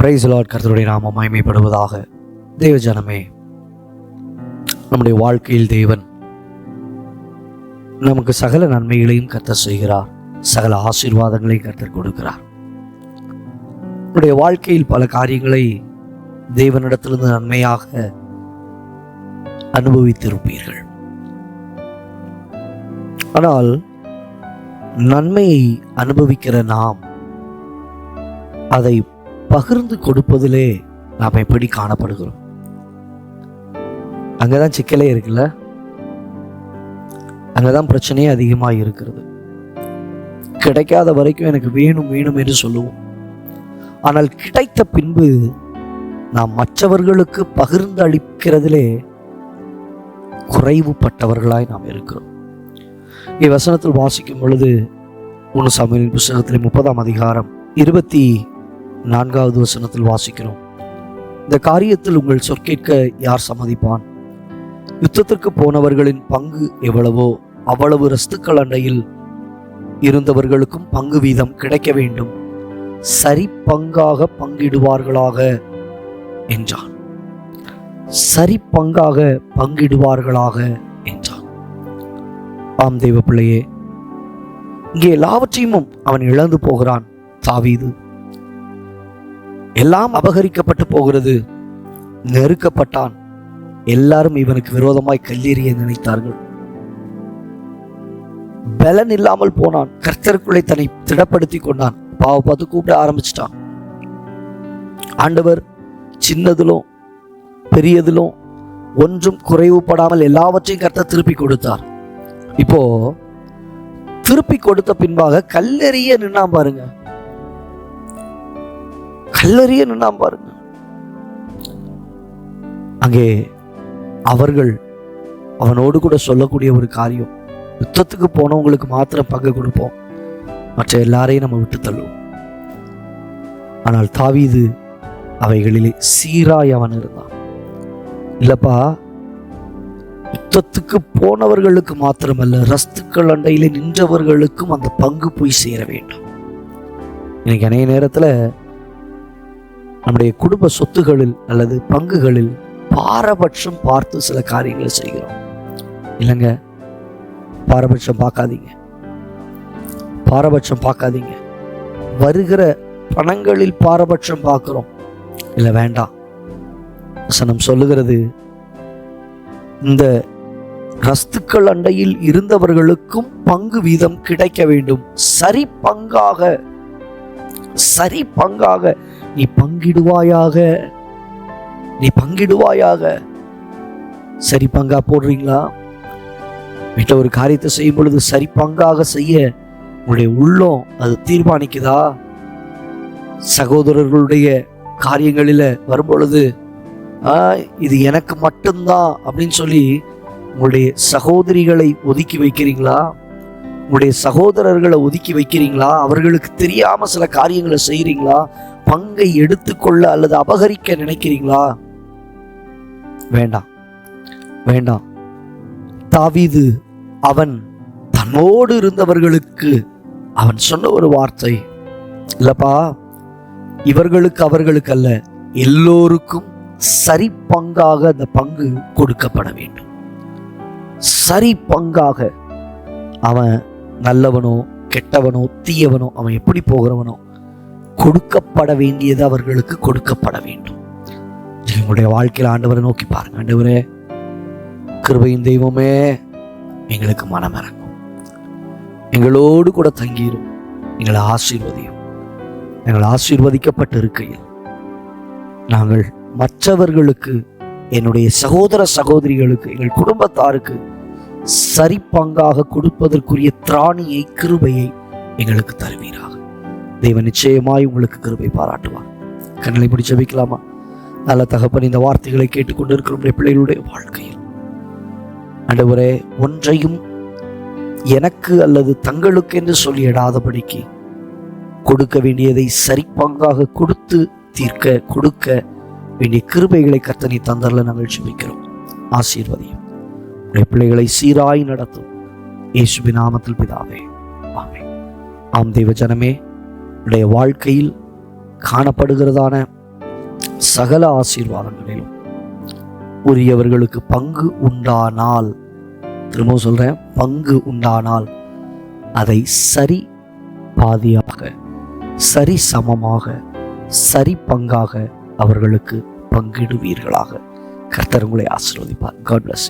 Price Lord கர்த்தருடைய நாமம் மயமைப்படுவதாக தேவ ஜனமே நம்முடைய வாழ்க்கையில் தேவன் நமக்கு சகல நன்மைகளையும் கர்த்தர் செய்கிறார். சகல ஆசீர்வாதங்களையும் கர்த்தர் கொடுக்கிறார். நம்முடைய வாழ்க்கையில் பல காரியங்களை தேவனிடத்திலிருந்து நன்மையாக அனுபவித்திருப்பீர்கள். ஆனால் நன்மையை அனுபவிக்கிற நாம் அதை பகிர்ந்து கொடுப்பதிலே நாம் எப்படி காணப்படுகிறோம். அங்கதான் சிக்கலே இருக்குல்ல? அங்கதான் பிரச்சனையே அதிகமாக இருக்கிறது. கிடைக்காத வரைக்கும் எனக்கு வேணும் வேணும் என்று சொல்லுவோம். ஆனால் கிடைத்த பின்பு நாம் மற்றவர்களுக்கு பகிர்ந்து அளிக்கிறதிலே குறைவுபட்டவர்களாய் நாம் இருக்கிறோம். இவ்வசனத்தில் வாசிக்கும் பொழுது ஒன்று சமையல் புஸ்தகத்தில் முப்பதாம் அதிகாரம் இருபத்தி நான்காவது வசனத்தில் வாசிக்கிறோம். இந்த காரியத்தில் உங்கள் சொற்கேட்க யார் சம்மதிப்பான்? யுத்தத்திற்கு போனவர்களின் பங்கு எவ்வளவோ அவ்வளவு ரஸ்துக்கள் அண்டையில் இருந்தவர்களுக்கும் பங்கு வீதம் கிடைக்க வேண்டும். சரி பங்காக பங்கிடுவார்களாக என்றான். சரி பங்காக பங்கிடுவார்களாக என்றான். ஆம் தெய்வ பிள்ளையே இங்கே எல்லாவற்றையும் அவன் இழந்து போகிறான் தாவீது. எல்லாம் அபகரிக்கப்பட்டு போகிறது. நெருக்கப்பட்டான். எல்லாரும் இவனுக்கு விரோதமாய் கல்லெறிய நினைத்தார்கள். பலன் இல்லாமல் போனான். கர்த்தருக்குள்ளே தன்னை திடப்படுத்தி கொண்டான். பாவ பார்த்து கூப்பிட ஆரம்பிச்சிட்டான். ஆண்டவர் சின்னதிலும் பெரியதிலும் ஒன்றும் குறைவுபடாமல் எல்லாவற்றையும் கர்த்தர் திருப்பி கொடுத்தார். இப்போ திருப்பி கொடுத்த பின்பாக கல்லெறிய நின்னா பாருங்க. கல்லறிய நின்னாம் பாருங்க. அங்கே அவர்கள் அவனோடு கூட சொல்லக்கூடிய ஒரு காரியம் யுத்தத்துக்கு போனவங்களுக்கு மாத்திரம் பங்கு கொடுப்போம். மற்ற எல்லாரையும் நம்ம விட்டு தள்ளுவோம். ஆனால் தாவீது அவைகளிலே சீராய் அவன் இருந்தான். இல்லப்பா யுத்தத்துக்கு போனவர்களுக்கு மாத்திரமல்ல ரஸ்துக்கள் அண்டையிலே நின்றவர்களுக்கும் அந்த பங்கு போய் சேர வேண்டும். இன்னைக்கு அநேக நேரத்தில் நம்முடைய குடும்ப சொத்துகளில் அல்லது பங்குகளில் பாரபட்சம் பார்த்து சில காரியங்களை செய்கிறோம். இல்லைங்க பாரபட்சம் பார்க்காதீங்க. பாரபட்சம் பார்க்காதீங்க. வருகிற பணங்களில் பாரபட்சம் பார்க்கிறோம். இல்லை வேண்டாம். வசனம் சொல்லுகிறது இந்த ரஸ்துக்கள் அண்டையில் இருந்தவர்களுக்கும் பங்கு வீதம் கிடைக்க வேண்டும். சரி பங்காக சரி பங்காக. நீ பங்கிடுவாயாக. நீ பங்கிடுவாயாக. சரி பங்கா போடுறீங்களா? வீட்டில் ஒரு காரியத்தை செய்யும் பொழுது சரி பங்காக செய்ய உங்களுடைய உள்ளம் அது தீர்மானிக்குதா? சகோதரர்களுடைய காரியங்களில் வரும்பொழுது ஆ, இது எனக்கு மட்டும்தான் அப்படின்னு சொல்லி உங்களுடைய சகோதரிகளை ஒதுக்கி வைக்கிறீங்களா? உங்களுடைய சகோதரர்களை ஒதுக்கி வைக்கிறீங்களா? அவர்களுக்கு தெரியாமல் சில காரியங்களை செய்கிறீங்களா பங்கை எடுத்துக்கொள்ள அல்லது அபகரிக்க நினைக்கிறீங்களா? வேண்டாம். வேண்டாம். தாவிது அவன் தன்னோடு இருந்தவர்களுக்கு அவன் சொன்ன ஒரு வார்த்தை. இல்லப்பா இவர்களுக்கு அவர்களுக்கு அல்ல எல்லோருக்கும் சரி பங்காக அந்த பங்கு கொடுக்கப்பட வேண்டும். சரி பங்காக அவன் நல்லவனோ கெட்டவனோ தீயவனோ அவன் எப்படி போகிறவனோ கொடுக்கப்பட வேண்டியது அவர்களுக்கு கொடுக்கப்பட வேண்டும். எங்களுடைய வாழ்க்கையில் ஆண்டவரை நோக்கி பாருங்க. ஆண்டவரே கிருபையின் தெய்வமே எங்களுக்கு மனம் இறங்கும். எங்களோடு கூட தங்கிரும். எங்களை ஆசீர்வதியும். எங்கள் ஆசீர்வதிக்கப்பட்டு இருக்கையில் நாங்கள் மற்றவர்களுக்கு என்னுடைய சகோதர சகோதரிகளுக்கு எங்கள் குடும்பத்தாருக்கு சரிப்பங்காக கொடுப்பதற்குரிய திராணியை கிருபையை எங்களுக்கு தருவீராக. தெய்வ நிச்சயமாய் உங்களுக்கு கிருபை பாராட்டுவார். கண்ணலை பிடிச்சு வைக்கலாமா? நல்ல தகப்பன் இந்த வார்த்தைகளை கேட்டுக்கொண்டிருக்கிற நம்முடைய பிள்ளைகளுடைய வாழ்க்கையில். ஆண்டவரே ஒன்றையும் எனக்கு அல்லது தங்களுக்கு என்று சொல்லிடாதபடிக்கு கொடுக்க வேண்டியதை சரிப்பங்காக கொடுத்து தீர்க்க கொடுக்க வேண்டிய கிருபைகளை கத்தனை தந்தரில் நாங்கள் ஜெபிக்கிறோம். ஆசீர்வதியும். உடைய பிள்ளைகளை சீராய் நடத்தும். இயேசுவின் நாமத்தில் பிதாவே ஆமே ஆம் தெய்வ ஜனமே உடைய வாழ்க்கையில் காணப்படுகிறதான சகல ஆசீர்வாதங்களிலும் உரியவர்களுக்கு பங்கு உண்டானால் திரும்ப சொல்றேன் பங்கு உண்டானால் அதை சரி பாதியாக சரி சமமாக சரி பங்காக அவர்களுக்கு பங்கிடுவீர்களாக. கர்த்தர் உங்களை ஆசீர்வதிப்பார். God plus